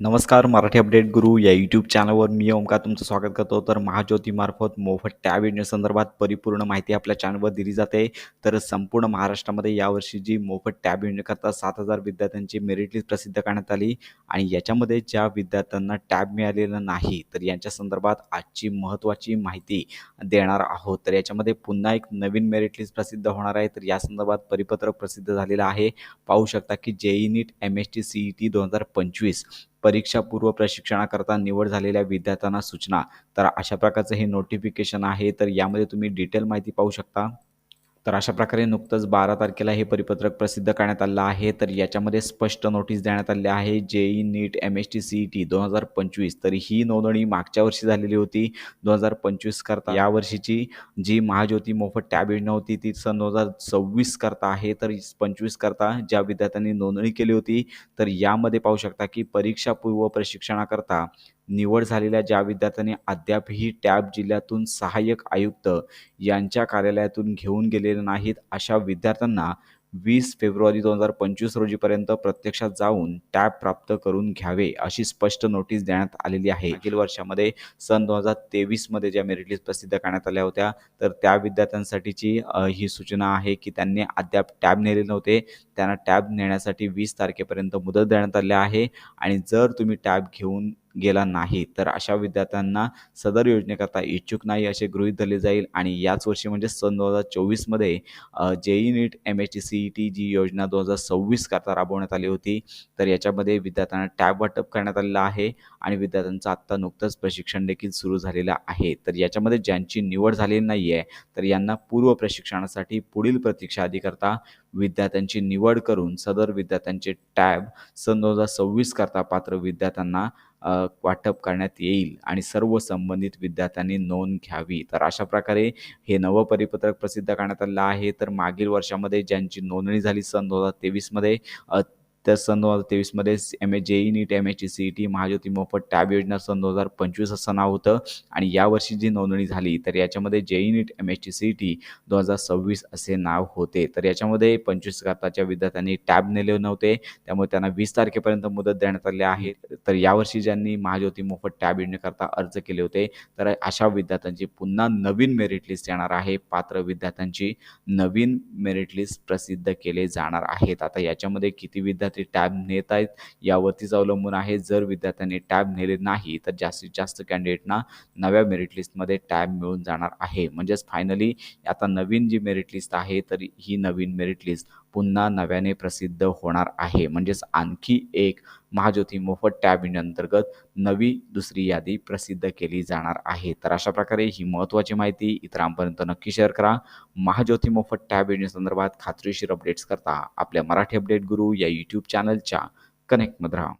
नमस्कार मराठी अपडेट गुरु या यूट्यूब चॅनलवर मी ओमकार तुमचं स्वागत करतो. तर महाज्योतीमार्फत मोफत टॅब योजनेसंदर्भात परिपूर्ण माहिती आपल्या चॅनलवर दिली जाते. तर संपूर्ण महाराष्ट्रामध्ये यावर्षी जी मोफत टॅब योजनेकरता सात हजार विद्यार्थ्यांची मेरिट लिस्ट प्रसिद्ध करण्यात आली. आणि याच्यामध्ये ज्या विद्यार्थ्यांना टॅब मिळालेला नाही तर यांच्या संदर्भात आजची महत्त्वाची माहिती देणार आहोत. तर याच्यामध्ये पुन्हा एक नवीन मेरिट लिस्ट प्रसिद्ध होणार आहे. तर या संदर्भात परिपत्रक प्रसिद्ध झालेलं आहे. पाहू शकता की JEE NEET M S T C E T दोन हजार पंचवीस परीक्षापूर्व प्रशिक्षणाकरता निवड झालेल्या विद्यार्थ्यांना सूचना. तर अशा प्रकारचं हे नोटिफिकेशन आहे तर यामध्ये तुम्ही डिटेल माहिती पाहू शकता. तर अशा प्रकारे नुकतंच बारा तारखेला हे परिपत्रक प्रसिद्ध करण्यात आलं आहे. तर याच्यामध्ये स्पष्ट नोटीस देण्यात आली आहे. JEE NEET M S T C E T दोन हजार पंचवीस. तर ही नोंदणी मागच्या वर्षी झालेली होती. दोन हजार पंचवीस करता या वर्षीची जी महाज्योती मोफत टॅब योजना होती ती सन दोन हजार सव्वीस करता आहे. तर पंचवीस करता ज्या विद्यार्थ्यांनी नोंदणी केली होती तर यामध्ये पाहू शकता की परीक्षापूर्व प्रशिक्षणाकरता निवड झालेल्या ज्या विद्यार्थ्यांनी अद्यापही टॅब जिल्ह्यातून सहाय्यक आयुक्त यांच्या कार्यालयातून घेऊन गेलेले नाहीत अशा विद्यार्थ्यांना वीस फेब्रुवारी दोन हजार पंचवीस रोजीपर्यंत प्रत्यक्षात जाऊन टॅब प्राप्त करून घ्यावे अशी स्पष्ट नोटीस देण्यात आलेली आहे. मागील वर्षामध्ये सन दोन हजार तेवीसमध्ये ज्या मेरिट लिस्ट प्रसिद्ध करण्यात आल्या होत्या तर त्या विद्यार्थ्यांसाठीची ही सूचना आहे की त्यांनी अद्याप टॅब नेले नव्हते. त्यांना टॅब नेण्यासाठी वीस तारखेपर्यंत मुदत देण्यात आली आहे आणि जर तुम्ही टॅब घेऊन गेला नाही. तर अशा विद्यार्थ्यांना सदर योजनेकरता इच्छुक नाही असे गृहीत धरले जाईल आणि याच वर्षी म्हणजे सन दोन हजार चोवीसमध्ये JEE NEET M H T C E T जी योजना दोन हजार सव्वीस करता राबवण्यात आली होती. तर याच्यामध्ये विद्यार्थ्यांना टॅब वाटप करण्यात आलेलं आहे आणि विद्यार्थ्यांचं आत्ता नुकतंच प्रशिक्षण देखील सुरू झालेलं आहे. तर याच्यामध्ये ज्यांची निवड झालेली नाही आहे तर यांना पूर्व प्रशिक्षणासाठी पुढील प्रतीक्षा आधी विद्यार्थ्यांची निवड करून सदर विद्यार्थ्यांचे टॅब सन दोन हजार सव्वीस करता पात्र विद्यार्थ्यांना वाटप करण्यात येईल आणि सर्व संबंधित विद्यार्थ्यांनी नोंद घ्यावी. तर अशा प्रकारे हे नवं परिपत्रक प्रसिद्ध करण्यात आलं आहे. तर मागील वर्षामध्ये ज्यांची नोंदणी झाली सन दोन हजार तेवीसमध्ये तर सन दोन हजार तेवीसमध्ये एम ए JEE NEET M H C C E T Mahajyoti मोफत टॅब योजना सन दोन हजार पंचवीस असं नाव होतं. आणि यावर्षी जी नोंदणी झाली तर याच्यामध्ये JEE NEET M H C E T दोन हजार सव्वीस असे नाव होते. तर याच्यामध्ये पंचवीस खाताच्या विद्यार्थ्यांनी टॅब नेले नव्हते. त्यामुळे त्यांना वीस तारखेपर्यंत मुदत देण्यात आली आहे. तर यावर्षी ज्यांनी महाज्योती मोफत टॅब योजनेकरता अर्ज केले होते तर अशा विद्यार्थ्यांची पुन्हा नवीन मेरिट लिस्ट येणार आहे. पात्र विद्यार्थ्यांची नवीन मेरिट लिस्ट प्रसिद्ध केले जाणार आहेत. आता याच्यामध्ये किती विद्यार्थी विद्यार्थी टॅब नेत आहेत यावरतीच अवलंबून आहे. जर विद्यार्थ्यांनी टॅब नेले नाही तर जास्तीत जास्त कॅन्डिडेटना नव्या मेरिट लिस्टमध्ये टॅब मिळून जाणार आहे. म्हणजेच फायनली आता नवीन जी मेरिट लिस्ट आहे तर ही नवीन मेरिट लिस्ट पुन्हा नव्याने प्रसिद्ध होणार आहे. म्हणजेच आणखी एक महाज्योती मोफत टॅब अंतर्गत नवी दुसरी यादी प्रसिद्ध केली जाणार आहे. तर अशा प्रकारे ही महत्त्वाची माहिती इतरांपर्यंत नक्की शेअर करा. महाज्योती मोफत टॅब संदर्भात खात्रीशीर अपडेट्स करता आपल्या मराठी अपडेट गुरु या यूट्यूब चॅनलच्या कनेक्टमध्ये राहा.